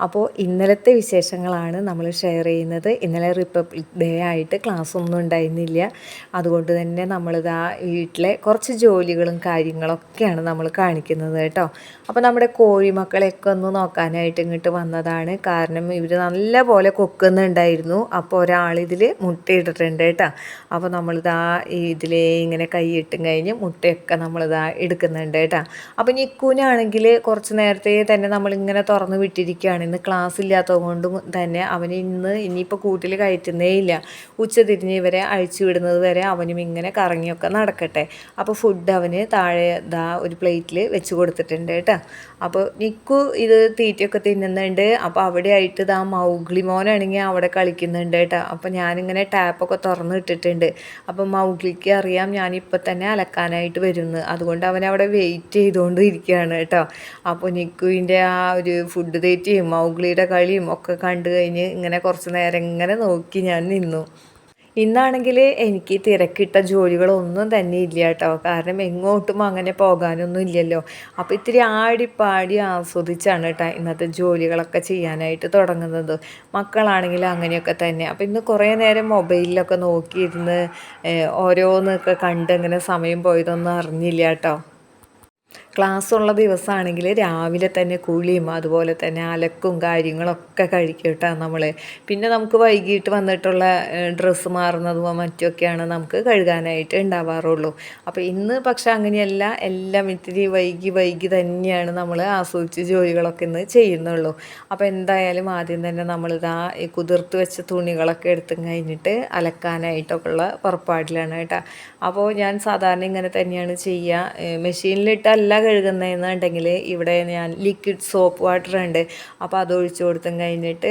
അപ്പോൾ ഇന്നലത്തെ വിശേഷങ്ങളാണ് നമ്മൾ ഷെയർ ചെയ്യുന്നത്. ഇന്നലെ റിപ്പബ്ലിക് ഡേ ആയിട്ട് ക്ലാസ് ഒന്നും ഉണ്ടായിരുന്നില്ല. അതുകൊണ്ട് തന്നെ നമ്മളിതാ വീട്ടിലെ കുറച്ച് ജോലികളും കാര്യങ്ങളൊക്കെയാണ് നമ്മൾ കാണിക്കുന്നത് കേട്ടോ. അപ്പോൾ നമ്മുടെ കോഴിമക്കളെയൊക്കെ ഒന്ന് നോക്കാനായിട്ട് ഇങ്ങോട്ട് വന്നതാണ്. കാരണം ഇവർ നല്ല പോലെ കൊക്കുന്നുണ്ടായിരുന്നു. അപ്പോൾ ഒരാളിതിൽ മുട്ടയിട്ടിട്ടുണ്ട് കേട്ടോ. അപ്പോൾ നമ്മളിതാ ഇതിലേ ഇങ്ങനെ കൈയിട്ടും കഴിഞ്ഞ് മുട്ടയൊക്കെ നമ്മളിതാ എടുക്കുന്നുണ്ട് കേട്ടോ. അപ്പോൾ നിക്കൂനാണെങ്കിൽ കുറച്ച് നേരത്തെ തന്നെ നമ്മളിങ്ങനെ തുറന്ന് വിട്ടിരിക്കുകയാണ് ഇന്ന് ക്ലാസ് ഇല്ലാത്തത് കൊണ്ട് തന്നെ അവന് ഇന്ന് ഇനിയിപ്പോൾ കൂട്ടിൽ കയറ്റുന്നേ ഇല്ല. ഉച്ച തിരിഞ്ഞ് ഇവരെ അഴിച്ചു വിടുന്നത് വരെ അവനും ഇങ്ങനെ കറങ്ങിയൊക്കെ നടക്കട്ടെ. അപ്പോൾ ഫുഡ് അവന് താഴെ ദാ ഒരു പ്ലേറ്റിൽ വെച്ച് കൊടുത്തിട്ടുണ്ട് കേട്ടോ. അപ്പോൾ നിക്കു ഇത് തീറ്റയൊക്കെ തിന്നുന്നുണ്ട്. അപ്പോൾ അവിടെ ആയിട്ട് ഇതാ മൗഗ്ലി മോനാണെങ്കിൽ അവിടെ കളിക്കുന്നുണ്ട് കേട്ടോ. അപ്പോൾ ഞാനിങ്ങനെ ടാപ്പൊക്കെ തുറന്ന് ഇട്ടിട്ടുണ്ട്. അപ്പോൾ മൗഗ്ലിക്ക് അറിയാം ഞാനിപ്പോൾ തന്നെ അലക്കാനായിട്ട് വരുന്നു. അതുകൊണ്ട് അവൻ അവിടെ വെയിറ്റ് ചെയ്തുകൊണ്ട് ഇരിക്കുകയാണ് കേട്ടോ. അപ്പോൾ നിക്കുവിന്റെ ആ ഒരു ഫുഡ് തീറ്റയും മൗഗ്ലിയുടെ കളിയും ഒക്കെ കണ്ടു കഴിഞ്ഞ് ഇങ്ങനെ കുറച്ച് നേരം ഇങ്ങനെ നോക്കി ഞാൻ നിന്നു. ഇന്നാണെങ്കിൽ എനിക്ക് തിരക്കിട്ട ജോലികളൊന്നും തന്നെ ഇല്ല കേട്ടോ കാരണം എങ്ങോട്ടും അങ്ങനെ പോകാനൊന്നും ഇല്ലല്ലോ. അപ്പോൾ ഇത്തിരി ആടിപ്പാടി ആസ്വദിച്ചാണ് കേട്ടോ ഇന്നത്തെ ജോലികളൊക്കെ ചെയ്യാനായിട്ട് തുടങ്ങുന്നത്. മക്കളാണെങ്കിൽ അങ്ങനെയൊക്കെ തന്നെ. അപ്പോൾ ഇന്ന് കുറേ നേരം മൊബൈലിലൊക്കെ നോക്കിയിരുന്ന് ഓരോന്നൊക്കെ കണ്ട് ഇങ്ങനെ സമയം പോയതൊന്നും അറിഞ്ഞില്ല കേട്ടോ ക്ലാസ് ഉള്ള ദിവസമാണെങ്കിൽ രാവിലെ തന്നെ കുളിയും അതുപോലെ തന്നെ അലക്കും കാര്യങ്ങളൊക്കെ കഴിക്കും നമ്മൾ. പിന്നെ നമുക്ക് വൈകിട്ട് വന്നിട്ടുള്ള ഡ്രസ്സ് മാറുന്നതും മറ്റുമൊക്കെയാണ് നമുക്ക് കഴുകാനായിട്ട് ഉണ്ടാവാറുള്ളൂ. അപ്പോൾ ഇന്ന് പക്ഷേ അങ്ങനെയല്ല എല്ലാം ഇത്തിരി വൈകി വൈകി തന്നെയാണ് നമ്മൾ ആസ്വദിച്ച് ജോലികളൊക്കെ ഇന്ന് ചെയ്യുന്നുള്ളൂ. അപ്പോൾ എന്തായാലും ആദ്യം തന്നെ നമ്മളിതാ ഈ കുതിർത്ത് വെച്ച തുണികളൊക്കെ എടുത്തു കഴിഞ്ഞിട്ട് അലക്കാനായിട്ടൊക്കെ ഉള്ള പുറപ്പാടിലാണ് കേട്ടോ. അപ്പോൾ ഞാൻ സാധാരണ ഇങ്ങനെ തന്നെയാണ് ചെയ്യുക. മെഷീനിലിട്ടല്ല കഴുകുന്നതെന്നുണ്ടെങ്കിൽ ഇവിടെ ഞാൻ ലിക്വിഡ് സോപ്പ് വാട്ടർ ഉണ്ട്. അപ്പോൾ അത് ഒഴിച്ചു കൊടുത്തും കഴിഞ്ഞിട്ട്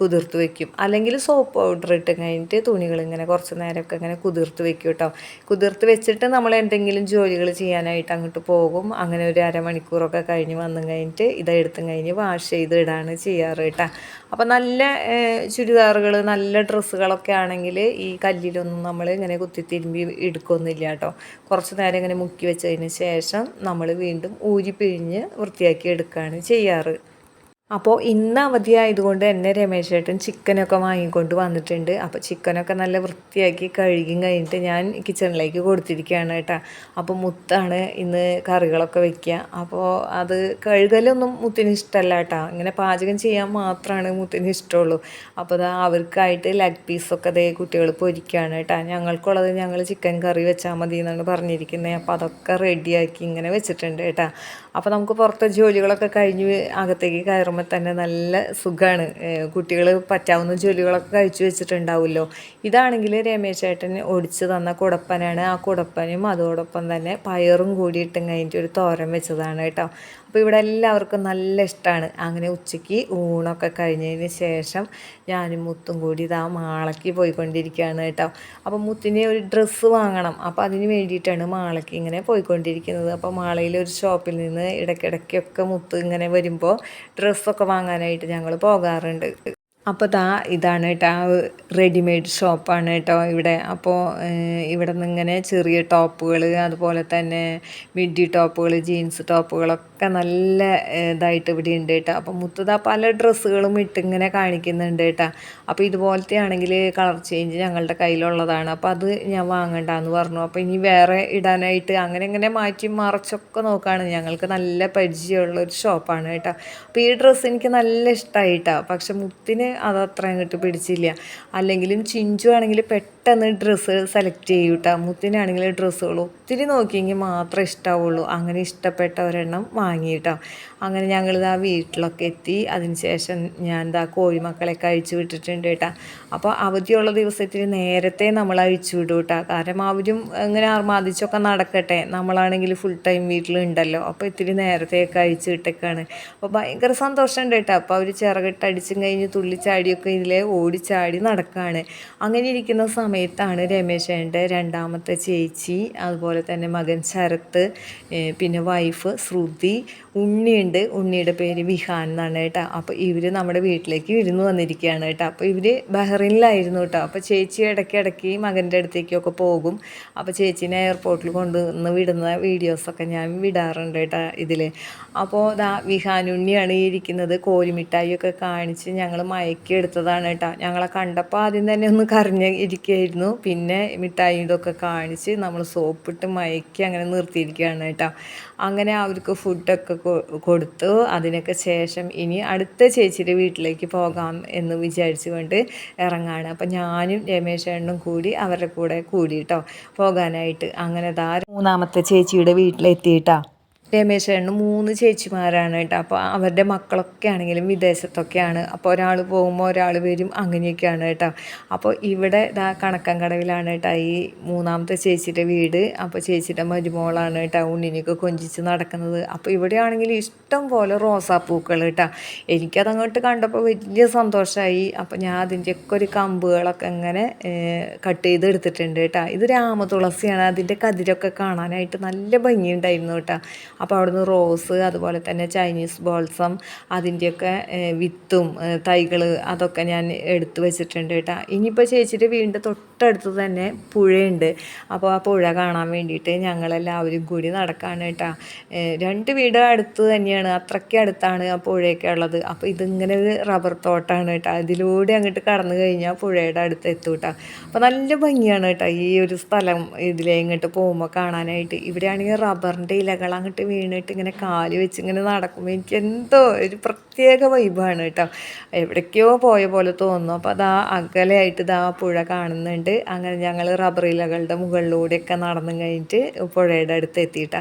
കുതിർത്ത് വെക്കും. അല്ലെങ്കിൽ സോപ്പ് പൗഡർ ഇട്ട് കഴിഞ്ഞിട്ട് തുണികൾ ഇങ്ങനെ കുറച്ച് നേരമൊക്കെ ഇങ്ങനെ കുതിർത്ത് വെക്കും കേട്ടോ കുതിർത്ത് വെച്ചിട്ട് നമ്മൾ എന്തെങ്കിലും ജോലികൾ ചെയ്യാനായിട്ട് അങ്ങോട്ട് പോകും. അങ്ങനെ ഒരു അരമണിക്കൂറൊക്കെ കഴിഞ്ഞ് വന്നു കഴിഞ്ഞിട്ട് ഇതെടുത്തും കഴിഞ്ഞ് വാഷ് ചെയ്ത് ഇടാണ് ചെയ്യാറ് കേട്ടോ അപ്പോൾ നല്ല ചുരിദാറുകൾ നല്ല ഡ്രസ്സുകളൊക്കെ ആണെങ്കിൽ ഈ കല്ലിലൊന്നും നമ്മൾ ഇങ്ങനെ കുത്തി തിരുമ്പി എടുക്കൊന്നുമില്ല കേട്ടോ കുറച്ച് നേരം ഇങ്ങനെ മുക്കി വെച്ചതിന് ശേഷം നമ്മൾ വീണ്ടും ഊരി പിഴിഞ്ഞ് വൃത്തിയാക്കി എടുക്കുകയാണ് ചെയ്യാറ്. അപ്പോൾ ഇന്ന് അവധിയായതുകൊണ്ട് എന്നെ രമേശ് ചേട്ടൻ ചിക്കനൊക്കെ വാങ്ങിക്കൊണ്ട് വന്നിട്ടുണ്ട്. അപ്പോൾ ചിക്കനൊക്കെ നല്ല വൃത്തിയാക്കി കഴുകി കഴിഞ്ഞിട്ട് ഞാൻ കിച്ചണിലേക്ക് കൊടുത്തിരിക്കുകയാണ് കേട്ടോ. അപ്പോൾ മുത്താണ് ഇന്ന് കറികളൊക്കെ വെക്കുക. അപ്പോൾ അത് കഴുകലൊന്നും മുത്തിന് ഇഷ്ടമല്ല കേട്ടോ. ഇങ്ങനെ പാചകം ചെയ്യാൻ മാത്രമാണ് മുത്തിന് ഇഷ്ടമുള്ളൂ. അപ്പോൾ അതാ അവർക്കായിട്ട് ലെഗ് പീസൊക്കെ അതേ കുട്ടികൾ പൊരിക്കുകയാണ് കേട്ടോ. ഞങ്ങൾക്കുള്ളത് ഞങ്ങൾ ചിക്കൻ കറി വെച്ചാൽ മതി എന്നാണ് പറഞ്ഞിരിക്കുന്നത്. അപ്പോൾ അതൊക്കെ റെഡിയാക്കി ഇങ്ങനെ വെച്ചിട്ടുണ്ട് കേട്ടോ. അപ്പോൾ നമുക്ക് പുറത്തെ ജോലികളൊക്കെ കഴിഞ്ഞ് അകത്തേക്ക് കയറുമ്പോൾ തന്നെ നല്ല സുഖമാണ് കുട്ടികൾ പറ്റാവുന്ന ജോലികളൊക്കെ കഴിച്ചു വെച്ചിട്ടുണ്ടാവുമല്ലോ ഇതാണെങ്കിൽ രമേശ് ചേട്ടൻ ഒടിച്ച് തന്ന കുടപ്പനാണ്. ആ കുടപ്പനും അതോടൊപ്പം തന്നെ പയറും കൂടി ഇട്ടും കഴിഞ്ഞിട്ട് ഒരു തോരൻ വെച്ചതാണ് കേട്ടോ. അപ്പോൾ ഇവിടെ എല്ലാവർക്കും നല്ല ഇഷ്ടമാണ് അങ്ങനെ ഉച്ചയ്ക്ക് ഊണൊക്കെ കഴിഞ്ഞതിന് ശേഷം ഞാനും മുത്തും കൂടി ഇതാ മാളയ്ക്ക് പോയിക്കൊണ്ടിരിക്കുകയാണ് കേട്ടോ. അപ്പോൾ മുത്തിന് ഒരു ഡ്രസ്സ് വാങ്ങണം. അപ്പോൾ അതിന് വേണ്ടിയിട്ടാണ് മാളയ്ക്ക് ഇങ്ങനെ പോയിക്കൊണ്ടിരിക്കുന്നത്. അപ്പോൾ മാളയിൽ ഒരു ഷോപ്പിൽ നിന്ന് ഇടയ്ക്കിടയ്ക്കൊക്കെ മുത്ത് ഇങ്ങനെ വരുമ്പോൾ ഡ്രസ്സൊക്കെ വാങ്ങാനായിട്ട് ഞങ്ങൾ പോകാറുണ്ട്. അപ്പോൾ ദാ ഇതാണ് കേട്ടോ റെഡിമെയ്ഡ് ഷോപ്പാണ് കേട്ടോ ഇവിടെ. അപ്പോൾ ഇവിടെ നിന്ന് ഇങ്ങനെ ചെറിയ ടോപ്പുകൾ അതുപോലെ തന്നെ മിഡി ടോപ്പുകൾ ജീൻസ് ടോപ്പുകളൊക്കെ നല്ല ഇതായിട്ട് ഇവിടെ ഉണ്ട് കേട്ടോ അപ്പോൾ മുത്തത പല ഡ്രസ്സുകളും ഇട്ട് ഇങ്ങനെ കാണിക്കുന്നുണ്ട് കേട്ടോ അപ്പോൾ ഇതുപോലത്തെ ആണെങ്കിൽ കളർ ചേഞ്ച് ഞങ്ങളുടെ കയ്യിലുള്ളതാണ്. അപ്പോൾ അത് ഞാൻ വാങ്ങണ്ടെന്ന് പറഞ്ഞു. അപ്പോൾ ഇനി വേറെ ഇടാനായിട്ട് അങ്ങനെ ഇങ്ങനെ മാറ്റി മറച്ചൊക്കെ നോക്കുകയാണ് ഞങ്ങൾക്ക് നല്ല പരിചയമുള്ള ഒരു ഷോപ്പാണ് കേട്ടോ അപ്പോൾ ഈ ഡ്രസ്സ് എനിക്ക് നല്ല ഇഷ്ടമായിട്ടാ പക്ഷെ മുത്തിന് അത് അത്രയും കിട്ടി പിടിച്ചില്ല. അല്ലെങ്കിലും ചിഞ്ചു ആണെങ്കിൽ പെട്ടെന്ന് ഡ്രസ്സ് സെലക്ട് ചെയ്യും കേട്ടോ മുത്തിനാണെങ്കിൽ ഡ്രസ്സുകൾ ഒത്തിരി നോക്കിയെങ്കിൽ മാത്രമേ ഇഷ്ടമാവുള്ളൂ അങ്ങനെ ഇഷ്ടപ്പെട്ട ഒരെണ്ണം വാങ്ങി കേട്ടോ അങ്ങനെ ഞങ്ങളിതാ വീട്ടിലൊക്കെ എത്തി. അതിനുശേഷം ഞാൻ ഇതാ മക്കളെ കഴിച്ചു വിട്ടിട്ടുണ്ട് കേട്ടോ. അപ്പോൾ അവധിയുള്ള ദിവസത്തിൽ നേരത്തെ നമ്മൾ അഴിച്ചു വിടും കേട്ടോ കാരണം അവരും ഇങ്ങനെ ആർമാദിച്ചൊക്കെ നടക്കട്ടെ. നമ്മളാണെങ്കിൽ ഫുൾ ടൈം വീട്ടിലുണ്ടല്ലോ അപ്പോൾ ഇത്തിരി നേരത്തെയൊക്കെ അഴിച്ചു വിട്ടേക്കാണ്. അപ്പോൾ ഭയങ്കര സന്തോഷമുണ്ട് കേട്ടോ. അപ്പോൾ അവർ ചിറകിട്ട് അടിച്ചും കഴിഞ്ഞ് തുള്ളിച്ചാടിയൊക്കെ ഇതിലെ ഓടിച്ചാടി നടക്കുകയാണ് അങ്ങനെ ഇരിക്കുന്ന സമയത്ത് സമയത്താണ് രമേശേന്റെ രണ്ടാമത്തെ ചേച്ചി അതുപോലെ തന്നെ മകൻ ശരത്ത് പിന്നെ വൈഫ് ശ്രുതി ഉണ്ണിയുണ്ട്. ഉണ്ണിയുടെ പേര് വിഹാൻ എന്നാണ് കേട്ടോ. അപ്പോൾ ഇവർ നമ്മുടെ വീട്ടിലേക്ക് വിരുന്ന് വന്നിരിക്കുകയാണ് കേട്ടോ. അപ്പോൾ ഇവർ ബഹ്റിനിലായിരുന്നു കേട്ടോ. അപ്പോൾ ചേച്ചി ഇടയ്ക്ക് ഇടയ്ക്ക് മകന്റെ അടുത്തേക്കൊക്കെ പോകും. അപ്പോൾ ചേച്ചീനെ എയർപോർട്ടിൽ കൊണ്ടുവന്ന് വിടുന്ന വീഡിയോസൊക്കെ ഞാൻ വിടാറുണ്ട് കേട്ടോ ഇതിൽ അപ്പോൾ ദാ വിഹാനുണ്ണിയാണ് ഈ ഇരിക്കുന്നത്. കോരിമിഠായിയൊക്കെ കാണിച്ച് ഞങ്ങൾ മയക്കി എടുത്തതാണ് കേട്ടോ. ഞങ്ങളെ കണ്ടപ്പോൾ ആദ്യം തന്നെ ഒന്ന് കരഞ്ഞ് ഇരിക്കുകയായിരുന്നു. പിന്നെ മിഠായി ഇതൊക്കെ കാണിച്ച് നമ്മൾ സോപ്പിട്ട് മയക്കി അങ്ങനെ നിർത്തിയിരിക്കുകയാണ് കേട്ടോ. അങ്ങനെ അവർക്ക് ഫുഡൊക്കെ കൊടുത്തു. അതിനൊക്കെ ശേഷം ഇനി അടുത്ത ചേച്ചിയുടെ വീട്ടിലേക്ക് പോകാം എന്ന് വിചാരിച്ചുകൊണ്ട് ഇറങ്ങാണ്. അപ്പം ഞാനും രമേശേണ്ണും കൂടി അവരുടെ കൂടെ കൂടി കേട്ടോ പോകാനായിട്ട്. അങ്ങനെ ദാ മൂന്നാമത്തെ ചേച്ചിയുടെ വീട്ടിലെത്തിയിട്ടാ രമേശ് മൂന്ന് ചേച്ചിമാരാണ് കേട്ടോ. അപ്പോൾ അവരുടെ മക്കളൊക്കെ ആണെങ്കിലും വിദേശത്തൊക്കെയാണ്. അപ്പോൾ ഒരാൾ പോകുമ്പോൾ ഒരാൾ വരും അങ്ങനെയൊക്കെയാണ് കേട്ടോ. അപ്പോൾ ഇവിടെ ഇതാ കണക്കൻ കടവിലാണ് കേട്ടോ ഈ മൂന്നാമത്തെ ചേച്ചിയുടെ വീട്. അപ്പോൾ ചേച്ചിയുടെ മരുമോളാണ് കേട്ടോ ഉണ്ണിനൊക്കെ കൊഞ്ചിച്ച് നടക്കുന്നത്. അപ്പോൾ ഇവിടെ ആണെങ്കിൽ ഇഷ്ടം പോലെ റോസാപ്പൂക്കൾ കേട്ടോ. എനിക്കതങ്ങോട്ട് കണ്ടപ്പോൾ വലിയ സന്തോഷമായി അപ്പോൾ ഞാൻ അതിന്റെയൊക്കെ ഒരു കമ്പുകളൊക്കെ ഇങ്ങനെ കട്ട് ചെയ്ത് എടുത്തിട്ടുണ്ട് കേട്ടോ. ഇത് രാമതുളസിയാണ്. അതിന്റെ കതിരൊക്കെ കാണാനായിട്ട് നല്ല ഭംഗിയുണ്ടായിരുന്നു കേട്ടോ. അപ്പോൾ അവിടുന്ന് റോസ് അതുപോലെ തന്നെ ചൈനീസ് ബോൾസം അതിന്റെയൊക്കെ വിത്തും തൈകൾ അതൊക്കെ ഞാൻ എടുത്തു വെച്ചിട്ടുണ്ട് കേട്ടോ. ഇനിയിപ്പോൾ ചേച്ചിയുടെ വീടിന്റെ തൊട്ടടുത്ത് തന്നെ പുഴയുണ്ട്. അപ്പോൾ ആ പുഴ കാണാൻ വേണ്ടിയിട്ട് ഞങ്ങളെല്ലാവരും കൂടി നടക്കാണ് കേട്ടോ. രണ്ട് വീട് അടുത്ത് തന്നെയാണ്. അത്രയ്ക്ക് അടുത്താണ് ആ പുഴയൊക്കെ ഉള്ളത്. അപ്പോൾ ഇതിങ്ങനെ ഒരു റബ്ബർ തോട്ടമാണ് കേട്ടോ. അതിലൂടെ അങ്ങോട്ട് കടന്നു കഴിഞ്ഞാൽ പുഴയുടെ അടുത്ത് എത്തും കേട്ടോ. അപ്പോൾ നല്ല ഭംഗിയാണ് കേട്ടോ ഈ ഒരു സ്ഥലം ഇതിലെ ഇങ്ങോട്ട് പോകുമ്പോൾ കാണാനായിട്ട്. ഇവിടെയാണെങ്കിൽ റബ്ബറിന്റെ ഇലകൾ അങ്ങോട്ട് വീണിട്ട് ഇങ്ങനെ കാൽ വെച്ച് ഇങ്ങനെ നടക്കുമ്പോൾ എനിക്ക് എന്തോ ഒരു പ്രത്യേക വൈബാണ് കേട്ടോ. എവിടേക്കോ പോയ പോലെ തോന്നുന്നു. അപ്പോൾ അതാ അകലെയായിട്ട് ഇതാ പുഴ കാണുന്നുണ്ട്. അങ്ങനെ ഞങ്ങൾ റബ്ബർ ഇലകളുടെ മുകളിലൂടെയൊക്കെ നടന്നു കഴിഞ്ഞിട്ട് പുഴയുടെ അടുത്ത് എത്തിയിട്ടാ.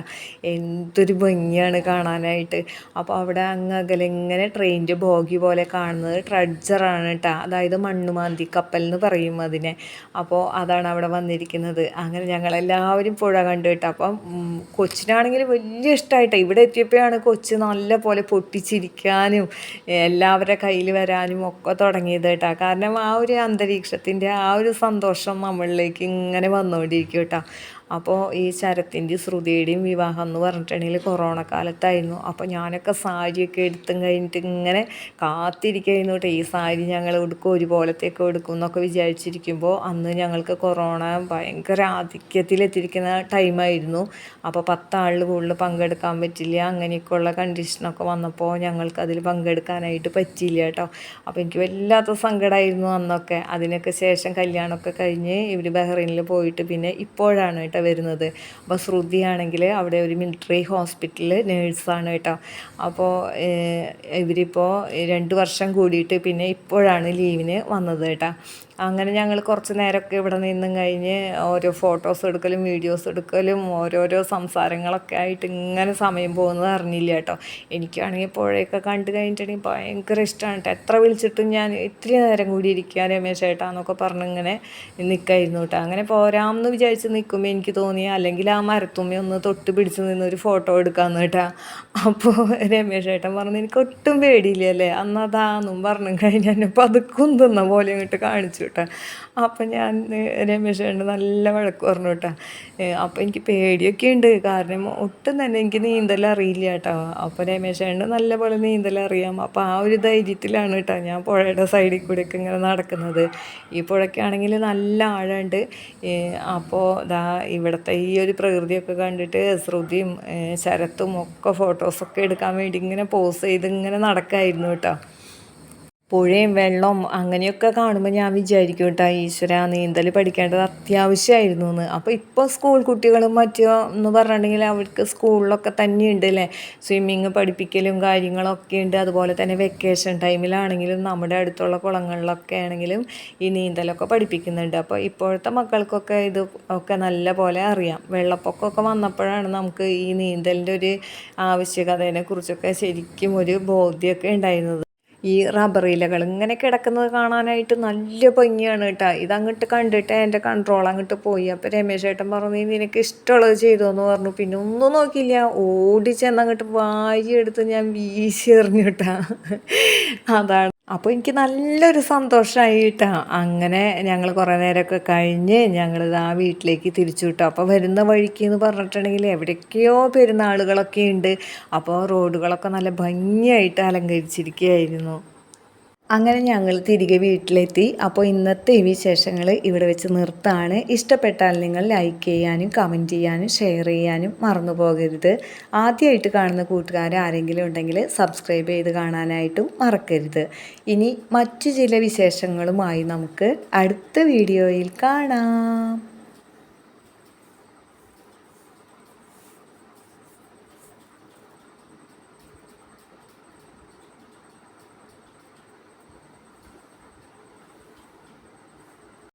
എന്തൊരു ഭംഗിയാണ് കാണാനായിട്ട്. അപ്പോൾ അവിടെ അങ്ങ് അകലെ ഇങ്ങനെ ട്രെയിനിന്റെ ബോഗി പോലെ കാണുന്നത് ട്രഡ്ജറാണ് കേട്ടോ. അതായത് മണ്ണുമാന്തി കപ്പൽ എന്ന് പറയും അതിനെ. അപ്പോൾ അതാണ് അവിടെ വന്നിരിക്കുന്നത്. അങ്ങനെ ഞങ്ങളെല്ലാവരും പുഴ കണ്ടു കേട്ടോ. അപ്പം കൊച്ചിനാണെങ്കിൽ വലിയ ഇഷ്ടമായിട്ടാണ് ഇവിടെ എത്തിയപ്പോഴാണ് കൊച്ച് നല്ല പോലെ പൊട്ടിച്ചിരിക്കാനും എല്ലാവരുടെ കയ്യിൽ വരാനും ഒക്കെ തുടങ്ങിയത് കേട്ടോ. കാരണം ആ ഒരു അന്തരീക്ഷത്തിന്റെ ആ ഒരു സന്തോഷം നമ്മളിലേക്ക് ഇങ്ങനെ വന്നുകൊണ്ടിരിക്കും കേട്ടോ. അപ്പോൾ ഈ ശരത്തിന്റെയും ശ്രുതിയുടെയും വിവാഹം എന്ന് പറഞ്ഞിട്ടുണ്ടെങ്കിൽ കൊറോണ കാലത്തായിരുന്നു. അപ്പോൾ ഞാനൊക്കെ സാരിയൊക്കെ എടുത്തും കഴിഞ്ഞിട്ട് ഇങ്ങനെ കാത്തിരിക്കുന്നു കേട്ടോ. ഈ സാരി ഞങ്ങൾ എടുക്കും ഒരുപോലത്തേക്ക് എടുക്കും എന്നൊക്കെ വിചാരിച്ചിരിക്കുമ്പോൾ അന്ന് ഞങ്ങൾക്ക് കൊറോണ ഭയങ്കര ആധിക്യത്തിലെത്തിയിരിക്കുന്ന ടൈമായിരുന്നു അപ്പോൾ പത്താളിൽ കൂടുതൽ പങ്കെടുക്കാൻ പറ്റില്ല അങ്ങനെയൊക്കെയുള്ള കണ്ടീഷനൊക്കെ വന്നപ്പോൾ ഞങ്ങൾക്ക് അതിൽ പങ്കെടുക്കാനായിട്ട് പറ്റിയില്ല കേട്ടോ. അപ്പോൾ എനിക്ക് വല്ലാത്ത സങ്കടമായിരുന്നു അന്നൊക്കെ. അതിനൊക്കെ ശേഷം കല്യാണമൊക്കെ കഴിഞ്ഞ് ഇവർ ബഹ്റൈനിൽ പോയിട്ട് പിന്നെ ഇപ്പോഴാണ് കേട്ടോ വരുന്നത്. അപ്പോൾ ശ്രുതിയാണെങ്കിൽ അവിടെ ഒരു മിലിറ്ററി ഹോസ്പിറ്റലിൽ നേഴ്സാണ് കേട്ടോ. അപ്പോൾ ഇവരിപ്പോൾ രണ്ട് വർഷം കൂടിയിട്ട് പിന്നെ ഇപ്പോഴാണ് ലീവിന് വന്നത് കേട്ടോ. അങ്ങനെ ഞങ്ങൾ കുറച്ച് നേരമൊക്കെ ഇവിടെ നിന്നും കഴിഞ്ഞ് ഓരോ ഫോട്ടോസ് എടുക്കലും വീഡിയോസ് എടുക്കലും ഓരോരോ സംസാരങ്ങളൊക്കെ ആയിട്ട് ഇങ്ങനെ സമയം പോകുന്നത് അറിഞ്ഞില്ല കേട്ടോ. എനിക്കാണെങ്കിൽ പുഴയൊക്കെ കണ്ടു കഴിഞ്ഞിട്ടുണ്ടെങ്കിൽ ഭയങ്കര ഇഷ്ടമാണ് കേട്ടോ. എത്ര വിളിച്ചിട്ടും ഞാൻ ഇത്തിരി നേരം കൂടി ഇരിക്കുക രമേശ് ചേട്ടാ എന്നൊക്കെ പറഞ്ഞ് ഇങ്ങനെ നിൽക്കായിരുന്നു കേട്ടോ. അങ്ങനെ പോരാമെന്ന് വിചാരിച്ച് നിൽക്കുമ്പോൾ എനിക്ക് തോന്നി അല്ലെങ്കിൽ ആ മരത്തുമ്മ ഒന്ന് തൊട്ട് പിടിച്ച് നിന്ന് ഒരു ഫോട്ടോ എടുക്കാമെന്ന് കേട്ടാ. അപ്പോൾ രമേശ് ചേട്ടൻ പറഞ്ഞു എനിക്ക് ഒട്ടും പേടിയില്ലല്ലേ അന്ന് അതാന്നും പറഞ്ഞു കഴിഞ്ഞാൽ പതുക്കും തിന്ന പോലെ ഇങ്ങോട്ട് കാണിച്ചു കേട്ടോ. അപ്പം ഞാൻ ഏഹ്, രമേശ് ചേട്ടൻ നല്ല വഴക്ക് പറഞ്ഞു കേട്ടോ. അപ്പം എനിക്ക് പേടിയൊക്കെ ഉണ്ട്. കാരണം ഒട്ടും തന്നെ എനിക്ക് നീന്തൽ അറിയില്ല കേട്ടോ. അപ്പോൾ രമേശ് ചേട്ടന് നല്ലപോലെ നീന്തൽ അറിയാം. അപ്പോൾ ആ ഒരു ധൈര്യത്തിലാണ് കേട്ടോ ഞാൻ പുഴയുടെ സൈഡിൽ കൂടെയൊക്കെ ഇങ്ങനെ നടക്കുന്നത്. ഈ പുഴയ്ക്കാണെങ്കിൽ നല്ല ആഴമുണ്ട്. അപ്പോൾ ദാ ഇവിടുത്തെ ഈ ഒരു പ്രകൃതിയൊക്കെ കണ്ടിട്ട് ശ്രുതിയും ശരത്തും ഒക്കെ ഫോട്ടോസൊക്കെ എടുക്കാൻ വേണ്ടി ഇങ്ങനെ പോസ് ചെയ്ത് ഇങ്ങനെ നടക്കായിരുന്നു കേട്ടോ. പുഴയും വെള്ളവും അങ്ങനെയൊക്കെ കാണുമ്പോൾ ഞാൻ വിചാരിക്കും കേട്ടോ ഈശ്വര നീന്തൽ പഠിക്കേണ്ടത് അത്യാവശ്യമായിരുന്നു എന്ന് അപ്പോൾ ഇപ്പോൾ സ്കൂൾ കുട്ടികളും മറ്റോ എന്ന് പറഞ്ഞിട്ടുണ്ടെങ്കിൽ അവർക്ക് സ്കൂളിലൊക്കെ തന്നെയുണ്ട് അല്ലേ സ്വിമ്മിങ് പഠിപ്പിക്കലും കാര്യങ്ങളൊക്കെ ഉണ്ട്. അതുപോലെ തന്നെ വെക്കേഷൻ ടൈമിലാണെങ്കിലും നമ്മുടെ അടുത്തുള്ള കുളങ്ങളിലൊക്കെ ആണെങ്കിലും ഈ നീന്തലൊക്കെ പഠിപ്പിക്കുന്നുണ്ട്. അപ്പോൾ ഇപ്പോഴത്തെ മക്കൾക്കൊക്കെ ഇത് ഒക്കെ നല്ല പോലെ അറിയാം. വെള്ളപ്പൊക്കമൊക്കെ വന്നപ്പോഴാണ് നമുക്ക് ഈ നീന്തലിന്റെ ഒരു ആവശ്യകതയെ കുറിച്ചൊക്കെ ശരിക്കും ഒരു ബോധ്യമൊക്കെ ഉണ്ടായിരുന്നത്. ഈ റബ്ബർ ഇലകൾ ഇങ്ങനെ കിടക്കുന്നത് കാണാനായിട്ട് നല്ല ഭംഗിയാണ് കേട്ടോ ഇതങ്ങോട്ട് കണ്ടിട്ട് എന്റെ കൺട്രോൾ അങ്ങോട്ട് പോയി. അപ്പോൾ രമേശ് ഏട്ടൻ പറഞ്ഞു "നീ നിനക്ക് ഇഷ്ടമുള്ളത് ചെയ്തോ എന്ന് പറഞ്ഞു. പിന്നെ ഒന്നും നോക്കിയില്ല. ഓടി ചെന്ന് അങ്ങോട്ട് എടുത്ത് ഞാൻ വീശി എറിഞ്ഞു കേട്ടാ അതാണ് അപ്പോൾ എനിക്ക് നല്ലൊരു സന്തോഷമായി കേട്ടോ അങ്ങനെ ഞങ്ങൾ കുറേ നേരമൊക്കെ കഴിഞ്ഞ് ഞങ്ങൾ ആ വീട്ടിലേക്ക് തിരിച്ചു വിട്ടു അപ്പോൾ വരുന്ന വഴിക്ക് എന്ന് പറഞ്ഞിട്ടുണ്ടെങ്കിൽ എവിടെയൊക്കെയോ പെരുന്നാളുകളൊക്കെ ഉണ്ട് അപ്പോൾ റോഡുകളൊക്കെ നല്ല ഭംഗിയായിട്ട് അലങ്കരിച്ചിരിക്കുകയായിരുന്നു അങ്ങനെ ഞങ്ങൾ തിരികെ വീട്ടിലെത്തി. അപ്പോൾ ഇന്നത്തെ ഈ വിശേഷങ്ങൾ ഇവിടെ വെച്ച് നിർത്താണ്. ഇഷ്ടപ്പെട്ടാൽ നിങ്ങൾ ലൈക്ക് ചെയ്യാനും കമന്റ് ചെയ്യാനും ഷെയർ ചെയ്യാനും മറന്നു പോകരുത്. ആദ്യമായിട്ട് കാണുന്ന കൂട്ടുകാർ ആരെങ്കിലും ഉണ്ടെങ്കിൽ സബ്സ്ക്രൈബ് ചെയ്ത് കാണാനായിട്ടും മറക്കരുത്. ഇനി മറ്റു ചില വിശേഷങ്ങളുമായി നമുക്ക് അടുത്ത വീഡിയോയിൽ കാണാം.